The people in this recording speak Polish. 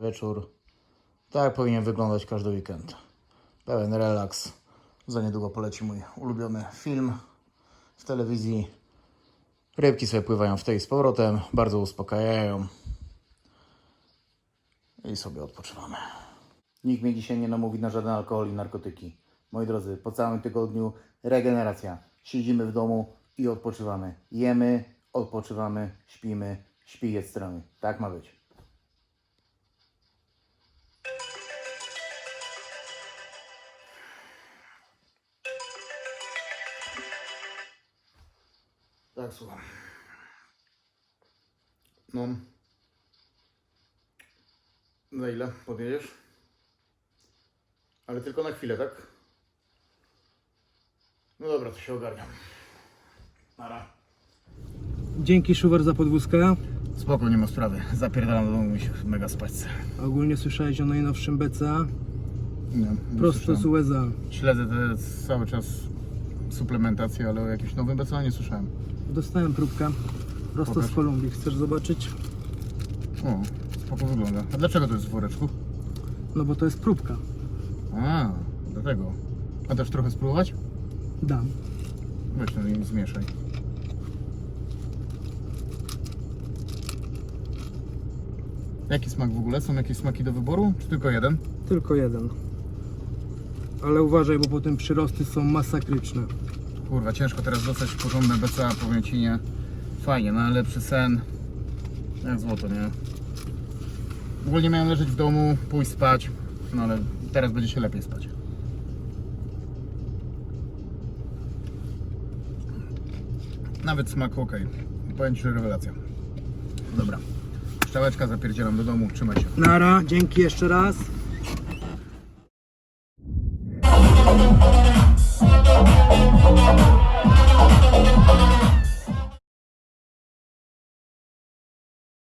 Wieczór. Tak powinien wyglądać każdy weekend. Pełen relaks. Za niedługo poleci mój ulubiony film w telewizji. Rybki sobie pływają w tej z powrotem, bardzo uspokajają. I sobie odpoczywamy. Nikt mnie dzisiaj nie namówi na żaden alkohol i narkotyki. Moi drodzy, po całym tygodniu regeneracja. Siedzimy w domu i odpoczywamy. Jemy, odpoczywamy, śpimy, śpi jest strony. Tak ma być. Tak, słucham. No. Na ile podjedziesz? Ale tylko na chwilę, tak? No dobra, to się ogarniam. Nara. Dzięki Szuwer za podwózkę. Spoko, nie ma sprawy. Zapierdalam do domu, mi się mega spać chce. Ogólnie słyszałeś o najnowszym BCA. Nie, nie Prosto z. USA. Śledzę te cały czas suplementację, ale o jakimś nowym BCA nie słyszałem. Dostałem próbkę. Prosto Pokaż. z Kolumbii. Chcesz zobaczyć? O, spoko wygląda. A dlaczego to jest w woreczku? No bo to jest próbka. A, dlatego. A też trochę spróbować? Dam. Weź to i zmieszaj. Jaki smak w ogóle? Są jakieś smaki do wyboru? Czy tylko jeden? Tylko jeden. Ale uważaj, bo potem przyrosty są masakryczne. Kurwa, ciężko teraz dostać porządne BCA, powiem Ci, nie? Fajnie, no ale lepszy sen. Jak złoto, nie? Ogólnie miałem leżeć w domu, pójść spać, no ale teraz będzie się lepiej spać. Nawet smak ok. Powiem Ci, że rewelacja. Dobra. Szczałeczka, zapierdzielam do domu, trzymaj się. Nara, dzięki jeszcze raz. Música